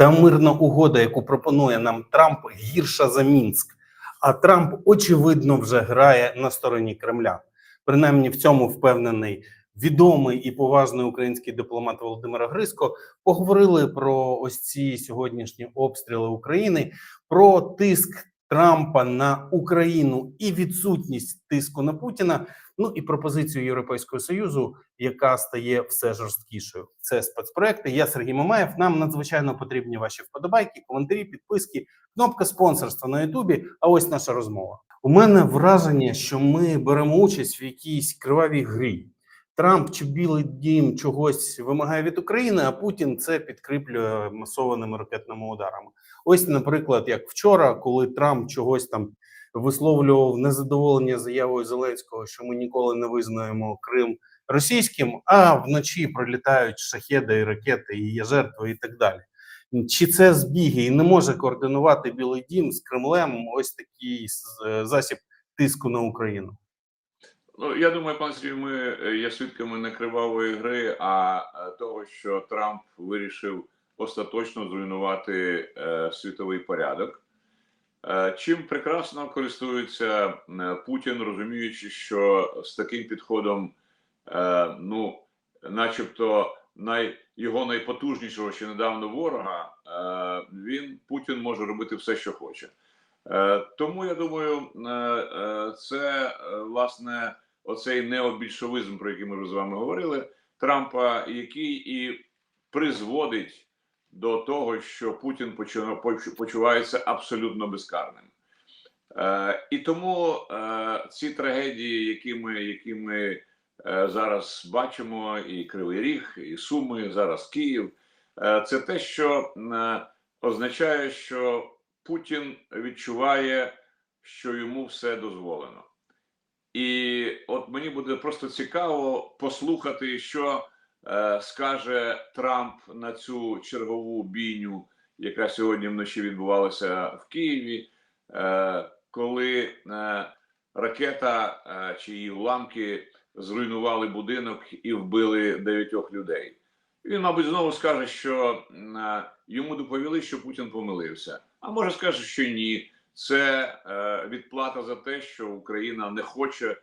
Та мирна угода, яку пропонує нам Трамп, гірша за Мінськ. А Трамп очевидно вже грає на стороні Кремля. Принаймні в цьому впевнений відомий і поважний український дипломат Володимир Гриско. Поговорили про ось ці сьогоднішні обстріли України, про тиск Трампа на Україну і відсутність тиску на Путіна. Ну і пропозицію Європейського союзу, яка стає все жорсткішою. Це спецпроекти. Я Сергій Мамаєв. Нам надзвичайно потрібні ваші вподобайки, коментарі, підписки, кнопка спонсорства на Ютубі. А ось наша розмова. У мене враження, що ми беремо участь в якійсь кривавій грі. Трамп чи Білий Дім чогось вимагає від України, а Путін це підкріплює масованими ракетними ударами. Ось, наприклад, як вчора, коли Трамп чогось там висловлював незадоволення заявою Зеленського, що ми ніколи не визнаємо Крим російським, а вночі пролітають шахеди і ракети, і є жертви, і так далі. Чи це збіги і не може координувати Білий Дім з Кремлем ось такий засіб тиску на Україну? Ну, я думаю, пан Сергій, ми е, є свідками не кривавої гри, а е, того, що Трамп вирішив остаточно зруйнувати е, світовий порядок. Е, чим прекрасно користується е, Путін, розуміючи, що з таким підходом, е, ну, начебто, най, його найпотужнішого ще недавно ворога, е, він Путін може робити все, що хоче. Тому я думаю, це власне оцей необільшовизм, про який ми вже з вами говорили, Трампа, який і призводить до того, що Путін почу- почу- почувається абсолютно безкарним. Е, і тому е, ці трагедії, які ми, які ми е, зараз бачимо, і Кривий Ріг, і Суми, зараз Київ, е, це те, що е, означає, що Путін відчуває, що йому все дозволено. І от мені буде просто цікаво послухати, що е, скаже Трамп на цю чергову бійню, яка сьогодні вночі відбувалася в Києві, е, коли е, ракета е, чи її уламки зруйнували будинок і вбили дев'ятьох людей. Він, мабуть, знову скаже, що е, йому доповіли, що Путін помилився. А може скаже, що ні. Це е, відплата за те, що Україна не хоче е,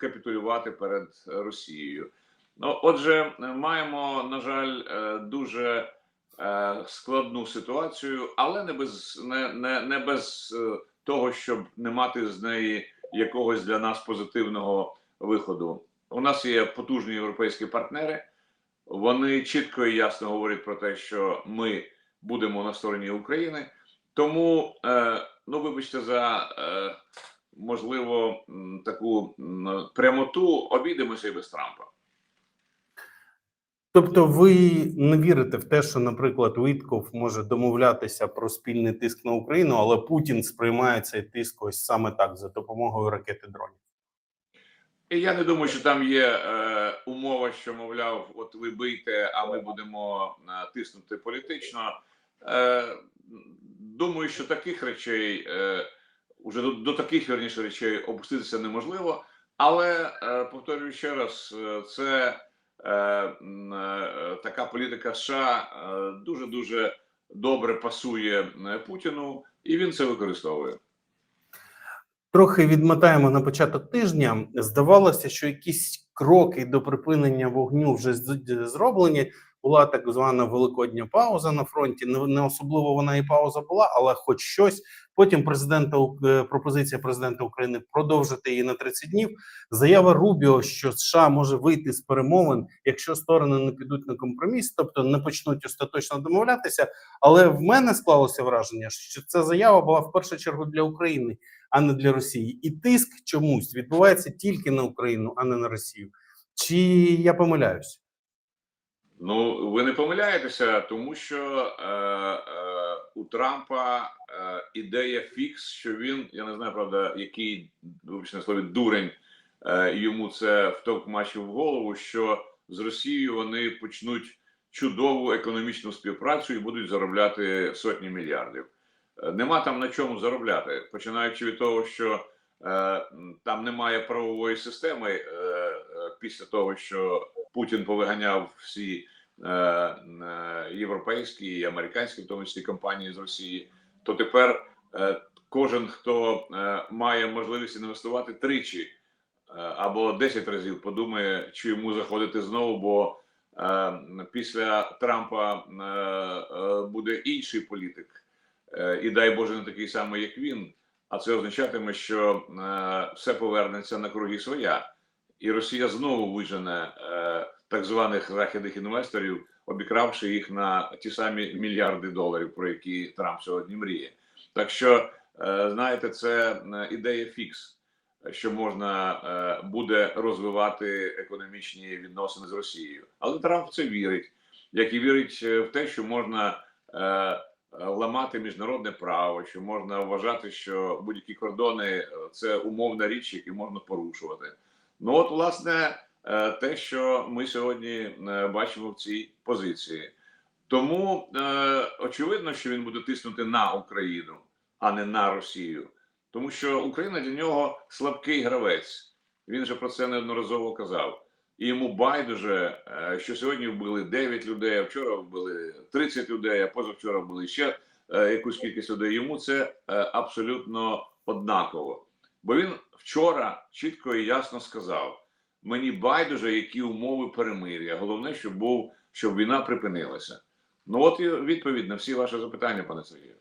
капітулювати перед Росією. Ну, отже, маємо, на жаль, е, дуже складну ситуацію, але не без не, не, не без того, щоб не мати з неї якогось для нас позитивного виходу. У нас є потужні європейські партнери. Вони чітко і ясно говорять про те, що ми будемо на стороні України. Тому, ну вибачте, за е, можливо таку прямоту обійдемося і без Трампа. Тобто, ви не вірите в те, що, наприклад, Вітков може домовлятися про спільний тиск на Україну, але Путін сприймає цей тиск ось саме так за допомогою ракети дронів. Я не думаю, що там є е, умова, що мовляв, от ви бийте, а ми будемо е, тиснути політично. Е, думаю, що таких речей е, уже до, до таких вірніше речей опуститися неможливо. Але е, повторюю ще раз, е, це така політика США дуже дуже добре пасує Путіну, і він це використовує. Трохи відмотаємо на початок тижня. Здавалося, що якісь кроки до припинення вогню вже зроблені. Була так звана великодня пауза на фронті. Не, особливо вона і пауза була, але хоч щось. Потім президента е, пропозиція президента України продовжити її на 30 днів. Заява Рубіо, що США може вийти з перемовин, якщо сторони не підуть на компроміс, тобто не почнуть остаточно домовлятися. Але в мене склалося враження, що ця заява була в першу чергу для України, а не для Росії. І тиск чомусь відбувається тільки на Україну, а не на Росію. Чи я помиляюсь? Ну, ви не помиляєтеся, тому що е, е, у Трампа е, ідея фікс, що він, я не знаю, правда, який вибачте слові дурень е, йому це втовкмачив в голову, що з Росією вони почнуть чудову економічну співпрацю і будуть заробляти сотні мільярдів. Е, Нема там на чому заробляти, починаючи від того, що е, там немає правової системи е, е, після того, що Путін повиганяв всі е, е, європейські і американські, в тому числі компанії з Росії, то тепер е, кожен, хто має можливість інвестувати тричі або 10 разів, подумає, чи йому заходити знову, бо після Трампа буде інший політик, і дай Боже, не такий самий, як він. А це означатиме, що все повернеться на круги своя, і Росія знову вижене е, так званих західних інвесторів, обікравши їх на ті самі мільярди доларів, про які Трамп сьогодні мріє. Так що, е, знаєте, це е, ідея фікс, що можна е, буде розвивати економічні відносини з Росією. Але Трамп в це вірить, як і вірить е, в те, що можна. е, Ламати міжнародне право, що можна вважати, що будь-які кордони е, це умовна річ, які можна порушувати. Ну от, власне, е, те, що ми сьогодні е, бачимо в цій позиції. Тому е, очевидно, що він буде тиснути на Україну, а не на Росію, тому що Україна для нього слабкий гравець. Він же про це неодноразово казав. І йому байдуже, що сьогодні вбили 9 людей, а вчора вбили 30 людей, а позавчора вбили ще якусь кількість людей. Йому це абсолютно однаково. Бо він вчора чітко і ясно сказав: мені байдуже, які умови перемир'я. Головне, щоб був щоб війна припинилася. Ну от і відповідь на всі ваші запитання, пане Сергію.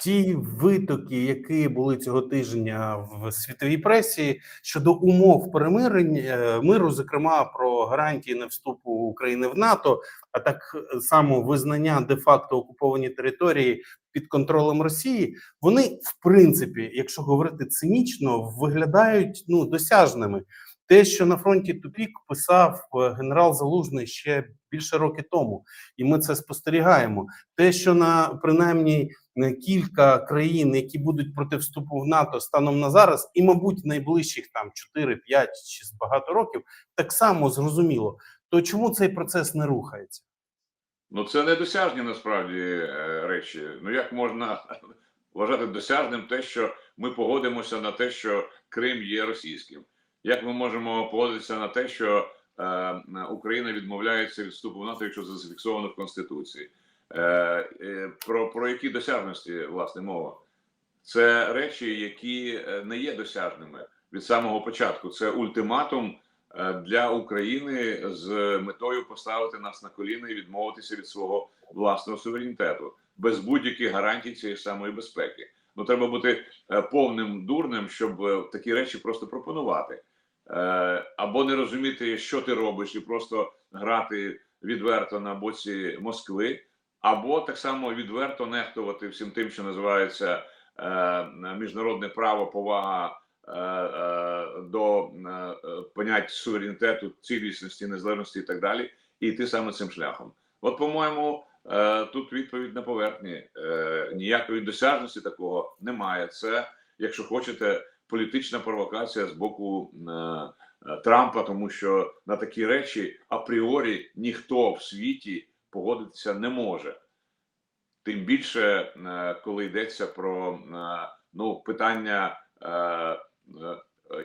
Ті витоки, які були цього тижня в світовій пресі щодо умов перемирення е, миру, зокрема про гарантії на вступу України в НАТО, а так само визнання де-факто окуповані території під контролем Росії, вони в принципі, якщо говорити цинічно, виглядають ну досяжними. Те, що на фронті тупік писав е, генерал Залужний ще більше роки тому, і ми це спостерігаємо. Те, що на принаймні кілька країн, які будуть проти вступу в НАТО станом на зараз, і, мабуть, найближчих там 4, 5 чи багато років, так само зрозуміло. То чому цей процес не рухається? Ну це недосяжні насправді е, речі. Ну як можна вважати досяжним те, що ми погодимося на те, що Крим є російським? Як ми можемо погодитися на те, що е, Україна відмовляється від вступу в НАТО, якщо це зафіксовано в Конституції? Е, е, про, про які досяжності власне мова? Це речі, які е, не є досяжними від самого початку. Це ультиматум для України з метою поставити нас на коліна і відмовитися від свого власного суверенітету без будь-яких гарантій цієї самої безпеки. Ну треба бути повним дурним, щоб такі речі просто пропонувати, або не розуміти, що ти робиш, і просто грати відверто на боці Москви, або так само відверто нехтувати всім тим, що називається е, міжнародне право, повага е, е, до понять суверенітету, цілісності, незалежності і так далі, і йти саме цим шляхом. От, по-моєму, тут відповідь на поверхні. Ніякої досяжності такого немає. Це, якщо хочете, політична провокація з боку Трампа, тому що на такі речі апріорі ніхто в світі погодитися не може. Тим більше, е, коли йдеться про е, ну, питання е,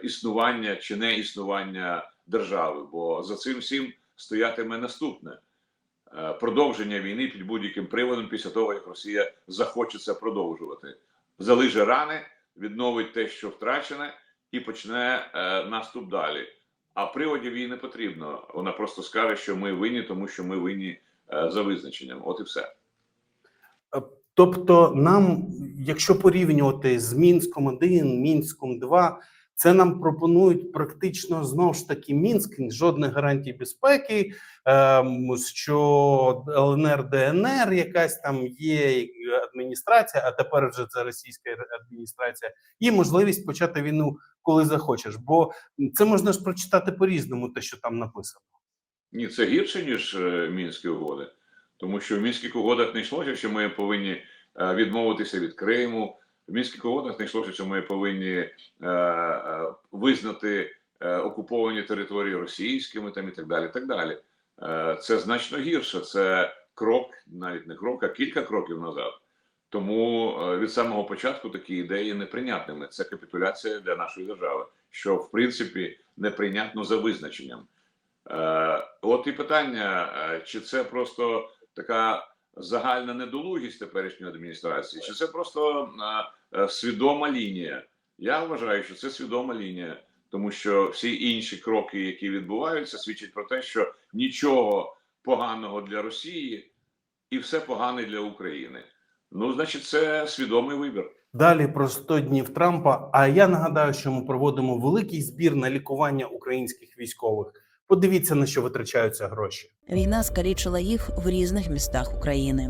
існування чи не існування держави, бо за цим всім стоятиме наступне продовження війни під будь-яким приводом після того, як Росія захоче це продовжувати, залиже рани, відновить те, що втрачене, і почне наступ далі. А приводів їй не потрібно. Вона просто скаже, що ми винні, тому що ми винні за визначенням. От і все. Тобто, нам, якщо порівнювати з Мінськом 1 Мінськом 2 це нам пропонують практично знову ж таки Мінськ, жодних гарантій безпеки, ем, що ЛНР, ДНР, якась там є адміністрація, а тепер вже це російська адміністрація, і можливість почати війну, коли захочеш. Бо це можна ж прочитати по-різному, те, що там написано. Ні, це гірше ніж е, мінські угоди, тому що в мінських угодах не йшлося, що ми повинні е, відмовитися від Криму. В мінських угодах не йшлося, що ми повинні е, визнати окуповані території російськими там і так далі. Так далі. Це значно гірше. Це крок, навіть не крок, а кілька кроків назад. Тому від самого початку такі ідеї неприйнятними. Це капітуляція для нашої держави, що в принципі неприйнятно за визначенням. Е, От і питання: е, чи це просто така загальна недолугість теперішньої адміністрації, чи це просто е, свідома лінія? Я вважаю, що це свідома лінія, тому що всі інші кроки, які відбуваються, свідчать про те, що нічого поганого для Росії і все погане для України. Ну, значить, це свідомий вибір. Далі про 100 днів Трампа. А я нагадаю, що ми проводимо великий збір на лікування українських військових. Подивіться на що витрачаються гроші. Війна скалічила їх в різних містах України.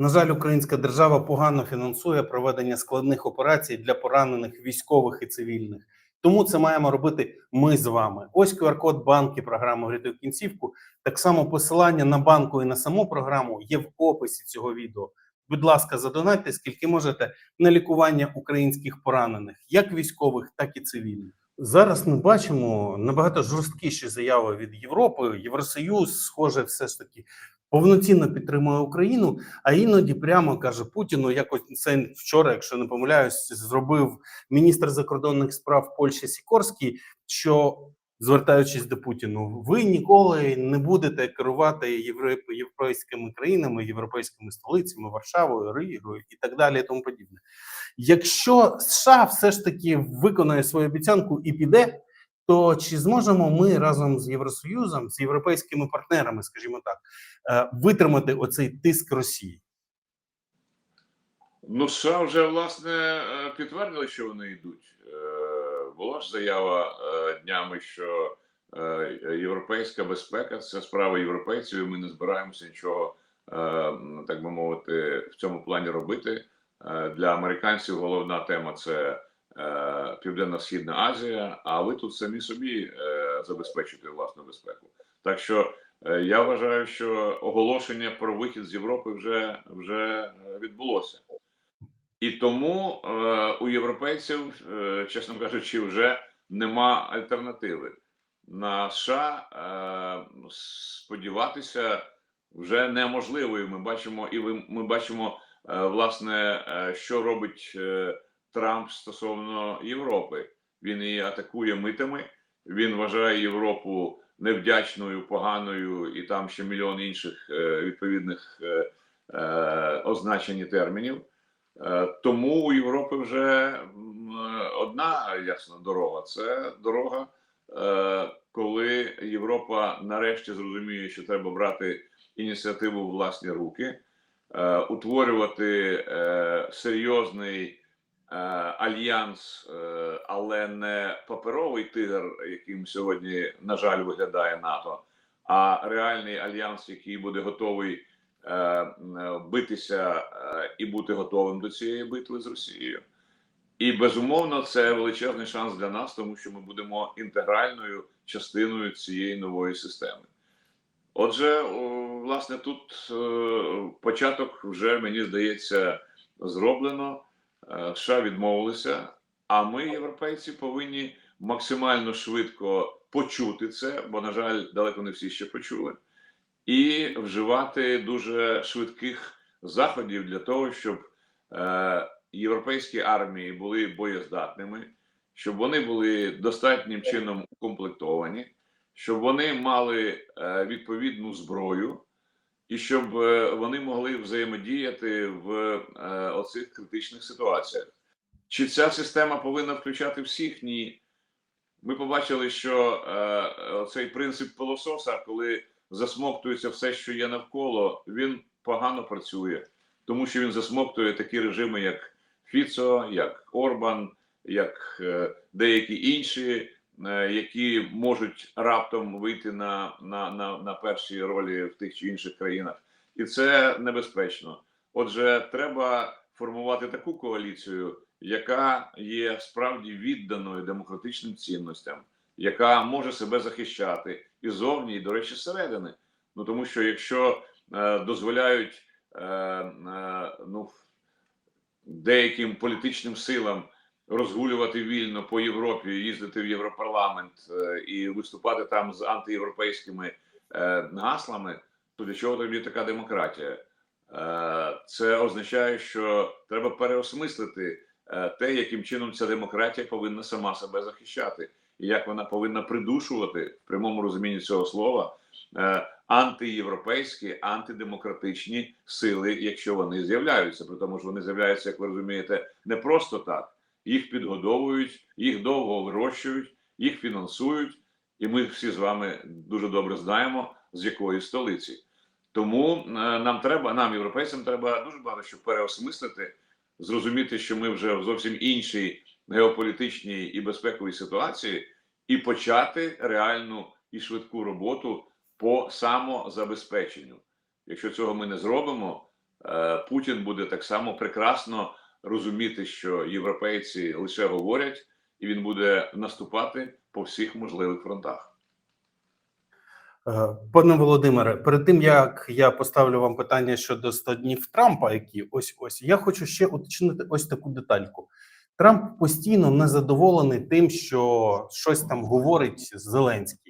На жаль, українська держава погано фінансує проведення складних операцій для поранених військових і цивільних. Тому це маємо робити ми з вами. Ось QR-код банки програми «Врятуй кінцівку. Так само посилання на банку і на саму програму є в описі цього відео. Будь ласка, задонатьте скільки можете на лікування українських поранених, як військових, так і цивільних. Зараз ми бачимо набагато жорсткіші заяви від Європи. Євросоюз, схоже, все ж таки повноцінно підтримує Україну, а іноді прямо каже Путіну. Якось це вчора, якщо не помиляюсь, зробив міністр закордонних справ Польщі Сікорський, що звертаючись до Путіну, ви ніколи не будете керувати євро- європейськими країнами, європейськими столицями, Варшавою, Ригою і так далі, і тому подібне. Якщо США все ж таки виконає свою обіцянку і піде, то чи зможемо ми разом з Євросоюзом, з європейськими партнерами, скажімо так, е, витримати оцей тиск Росії? Ну, США вже власне е, підтвердили, що вони йдуть. Е, Була ж заява днями, що європейська безпека це справа європейців. і Ми не збираємося нічого, так би мовити, в цьому плані робити. Для американців головна тема це Південно-Східна Азія. А ви тут самі собі е, забезпечуєте власну безпеку. Так що е, я вважаю, що оголошення про вихід з Європи вже, вже е, відбулося. І тому е, у європейців, е, чесно кажучи, вже нема альтернативи. На США е, сподіватися вже неможливо. Ми бачимо, і ми бачимо, е, власне, е, що робить е, Трамп стосовно Європи. Він її атакує митами. Він вважає Європу невдячною, поганою, і там ще мільйон інших е, відповідних е, е, означень і термінів. Тому у Європи вже одна ясна дорога. Це дорога, коли Європа нарешті зрозуміє, що треба брати ініціативу в власні руки, утворювати серйозний альянс, е, але не паперовий тигр, яким сьогодні, на жаль, виглядає НАТО, а реальний альянс, який буде готовий е, е, битися е, і бути готовим до цієї битви з Росією. І безумовно, це величезний шанс для нас, тому що ми будемо інтегральною частиною цієї нової системи. Отже, власне, тут е, початок вже мені здається зроблено. Е, США відмовилися, а ми, європейці, повинні максимально швидко почути це, бо, на жаль, далеко не всі ще почули і вживати дуже швидких заходів для того, щоб е, європейські армії були боєздатними, щоб вони були достатнім чином укомплектовані, щоб вони мали е, відповідну зброю, і щоб е, вони могли взаємодіяти в е, оцих критичних ситуаціях. Чи ця система повинна включати всіх? Ні. Ми побачили, що е, цей принцип пилососа, коли засмоктується все, що є навколо, він погано працює, тому що він засмоктує такі режими, як Фіцо, як Орбан, як деякі інші, які можуть раптом вийти на, на, на, на перші ролі в тих чи інших країнах, і це небезпечно. Отже, треба формувати таку коаліцію, яка є справді відданою демократичним цінностям, яка може себе захищати і зовні, і до речі, зсередини. Ну тому що якщо е, дозволяють е, е, ну, деяким політичним силам розгулювати вільно по Європі, їздити в Європарламент е, і виступати там з антиєвропейськими е, гаслами, то для чого тоді така демократія? Е, Це означає, що треба переосмислити те, яким чином ця демократія повинна сама себе захищати, і як вона повинна придушувати в прямому розумінні цього слова антиєвропейські, антидемократичні сили, якщо вони з'являються. При тому, що вони з'являються, як ви розумієте, не просто так. Їх підгодовують, їх довго вирощують, їх фінансують, і ми всі з вами дуже добре знаємо, з якої столиці. Тому е, нам треба, нам, європейцям, треба дуже багато що переосмислити, зрозуміти, що ми вже в зовсім іншій геополітичній і безпековій ситуації, і почати реальну і швидку роботу по самозабезпеченню. Якщо цього ми не зробимо, е, Путін буде так само прекрасно розуміти, що європейці лише говорять, і він буде наступати по всіх можливих фронтах. Е, Пане Володимире, перед тим як я поставлю вам питання щодо 100 днів Трампа, які ось ось я хочу ще уточнити ось таку детальку. Трамп постійно незадоволений тим, що щось там говорить Зеленський.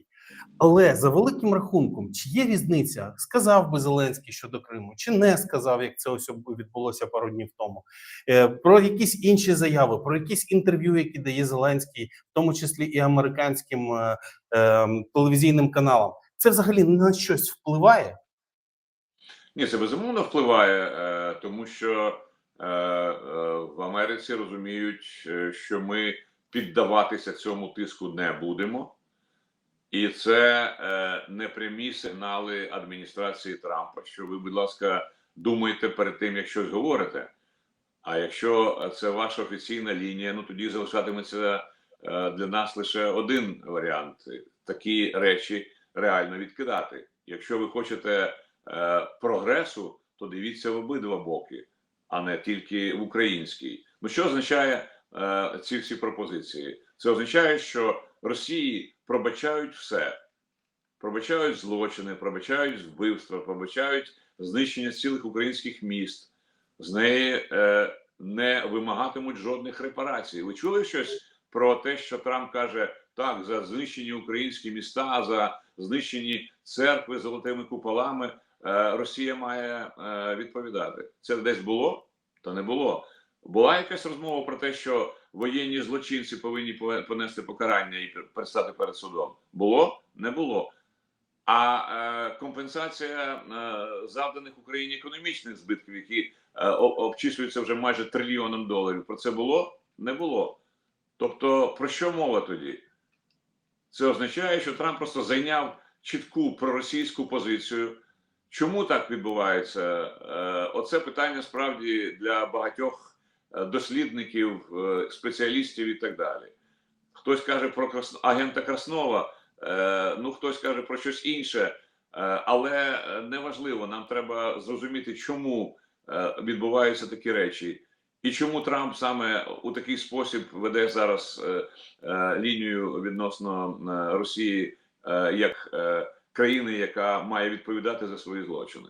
Але за великим рахунком, чи є різниця, сказав би Зеленський щодо Криму, чи не сказав, як це ось відбулося пару днів тому, Е, про якісь інші заяви, про якісь інтерв'ю, які дає Зеленський, в тому числі і американським е, е, телевізійним каналам. Це взагалі на щось впливає? Ні, це безумовно впливає, е, тому що е, в Америці розуміють, що ми піддаватися цьому тиску не будемо, і це е, не прямі сигнали адміністрації Трампа. Що ви, будь ласка, думаєте перед тим, як щось говорите. А якщо це ваша офіційна лінія, ну тоді залишатиметься е, для нас лише один варіант: такі речі реально відкидати. Якщо ви хочете е, прогресу, то дивіться в обидва боки, а не тільки в український. Ну що означає е, ці всі пропозиції? Це означає, що Росії пробачають все, пробачають злочини, пробачають вбивства, пробачають знищення цілих українських міст. З неї е, не вимагатимуть жодних репарацій. Ви чули щось про те, що Трамп каже так за знищені українські міста, за знищені церкви золотими куполами? е, Росія має е, відповідати. Це десь було? Та не було. Була якась розмова про те, що воєнні злочинці повинні понести покарання і предстати перед судом. Було? Не було. А е, компенсація е, завданих Україні економічних збитків, які е, обчислюються вже майже трильйоном доларів. Про це було? Не було. Тобто, про що мова тоді? Це означає, що Трамп просто зайняв чітку проросійську позицію. Чому так відбувається? Е, Оце питання справді для багатьох дослідників, е, спеціалістів і так далі. Хтось каже про агента Краснова, е, ну хтось каже про щось інше, е, але е, неважливо. Нам треба зрозуміти, чому е, відбуваються такі речі, і чому Трамп саме у такий спосіб веде зараз е, е, лінію відносно е, Росії е, як е, країни, яка має відповідати за свої злочини.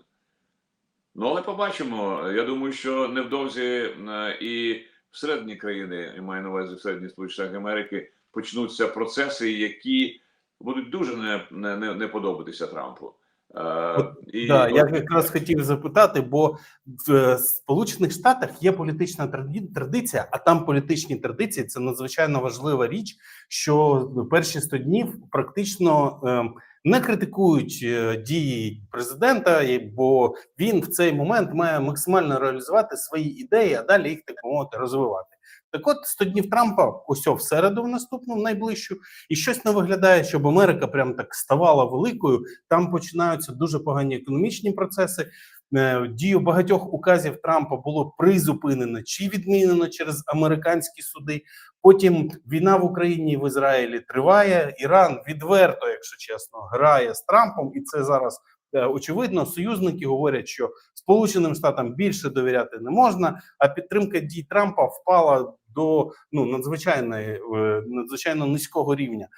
Ну, але побачимо. Я думаю, що невдовзі е, і всередині країни, я маю на увазі всередині Сполучених Америки, почнуться процеси, які будуть дуже не, не, не, не подобатися Трампу. Е, От, і, Да, я якраз хотів запитати, бо в е, Сполучених Штатах є політична традиція, а там політичні традиції це надзвичайно важлива річ, що перші 100 днів практично ем, не критикують е, дії президента, бо він в цей момент має максимально реалізувати свої ідеї, а далі їх так мовити розвивати. Так, от 100 днів Трампа, ось в середу, в наступну, в найближчу, і щось не виглядає, щоб Америка прям так ставала великою. Там починаються дуже погані економічні процеси. Е, Дію багатьох указів Трампа було призупинено чи відмінено через американські суди. Потім війна в Україні і в Ізраїлі триває. Іран відверто, якщо чесно, грає з Трампом, і це зараз е, очевидно. Союзники говорять, що Сполученим Штатам більше довіряти не можна. А підтримка дій Трампа впала до ну надзвичайної е, надзвичайно низького рівня.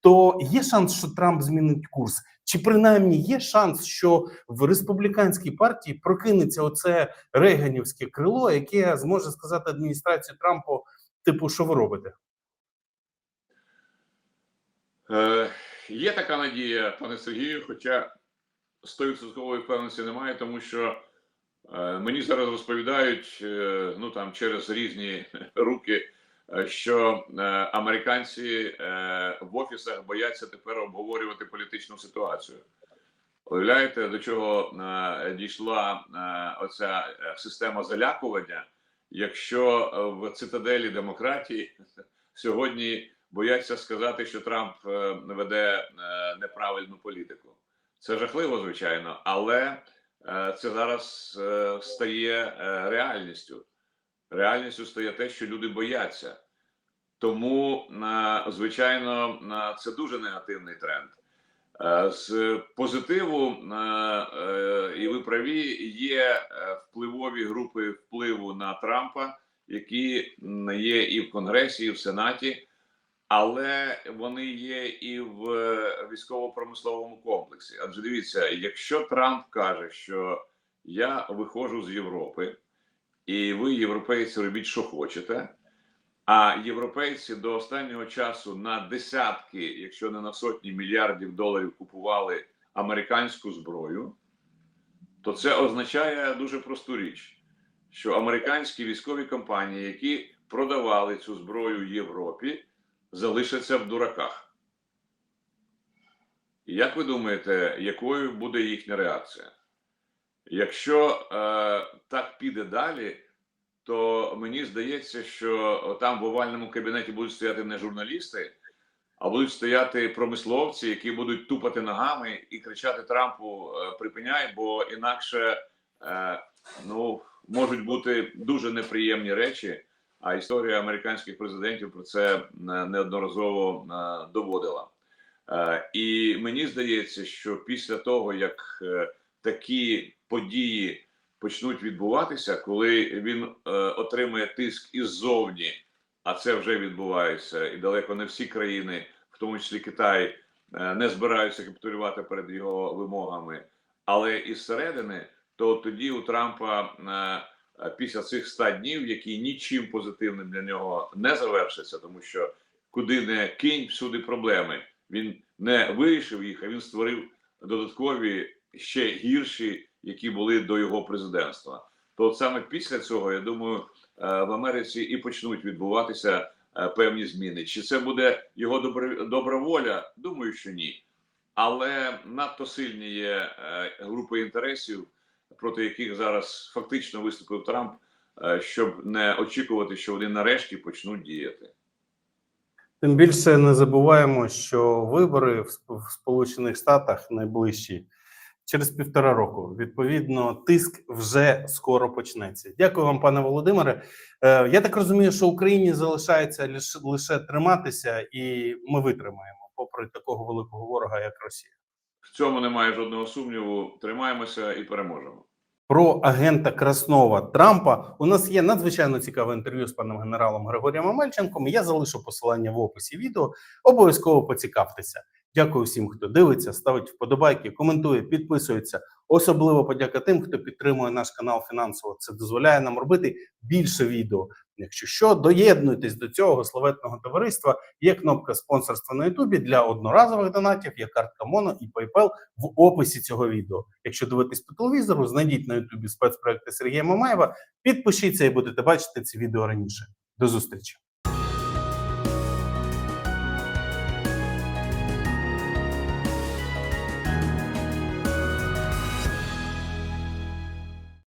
То є шанс, що Трамп змінить курс, чи принаймні є шанс, що в республіканській партії прокинеться оце рейганівське крило, яке зможе сказати адміністрації Трампу, типу, що ви робите? Е, є така надія, пане Сергію, хоча 100% впевненості немає, тому що е, мені зараз розповідають, е, ну там через різні руки, що е, американці е, в офісах бояться тепер обговорювати політичну ситуацію. Уявляєте, до чого е, дійшла е, оця е, система залякування, якщо е, в цитаделі демократії сьогодні бояться сказати, що Трамп е, веде е, неправильну політику. Це жахливо, звичайно, але е, це зараз е, стає е, реальністю. Реальністю стає те, що люди бояться. Тому, звичайно, це дуже негативний тренд. Е, З позитиву, е, е, і ви праві, є впливові групи впливу на Трампа, які є і в Конгресі, і в Сенаті, але вони є і в військово-промисловому комплексі. Адже дивіться, якщо Трамп каже, що я виходжу з Європи, і ви, європейці, робіть, що хочете. А європейці до останнього часу на десятки, якщо не на сотні мільярдів доларів купували американську зброю, то це означає дуже просту річ, що американські військові компанії, які продавали цю зброю Європі, залишаться в дураках. Як ви думаєте, якою буде їхня реакція? Якщо е, так піде далі, то мені здається, що там в овальному кабінеті будуть стояти не журналісти, а будуть стояти промисловці, які будуть тупати ногами і кричати Трампу е, припиняй, бо інакше е, ну можуть бути дуже неприємні речі. А історія американських президентів про це е, неодноразово е, доводила. І мені здається, що після того як такі події почнуть відбуватися, коли він е, отримує тиск іззовні, а це вже відбувається, і далеко не всі країни, в тому числі Китай, е, не збираються капітулювати перед його вимогами, але із середини, то тоді у Трампа е, після цих 100 днів, які нічим позитивним для нього не завершаться, тому що куди не кинь, всюди проблеми. Він не вирішив їх, а він створив додаткові ще гірші, які були до його президентства. То саме після цього, я думаю, е, в Америці і почнуть відбуватися е, певні зміни. Чи це буде його добра, добра воля? Думаю, що ні. Але надто сильні є е, групи інтересів, проти яких зараз фактично виступив Трамп, щоб не очікувати, що вони нарешті почнуть діяти. Тим більше не забуваємо, що вибори в Сполучених Штатах найближчі через півтора року. Відповідно, тиск вже скоро почнеться. Дякую вам, пане Володимире. Е, я так розумію, що Україні залишається лише, лише триматися, і ми витримаємо, попри такого великого ворога, як Росія. В цьому немає жодного сумніву. Тримаємося і переможемо. Про агента Краснова Трампа у нас є надзвичайно цікаве інтерв'ю з паном генералом Григорієм Амельченком. Я залишу посилання в описі відео. Обов'язково поцікавтеся. Дякую всім, хто дивиться, ставить вподобайки, коментує, підписується. Особливо подяка тим, хто підтримує наш канал фінансово. Це дозволяє нам робити більше відео. Якщо що, доєднуйтесь до цього славетного товариства. Є кнопка спонсорства на Ютубі для одноразових донатів, є картка Моно і PayPal в описі цього відео. Якщо дивитесь по телевізору, знайдіть на Ютубі спецпроекти Сергія Мамаєва, підпишіться і будете бачити ці відео раніше. До зустрічі.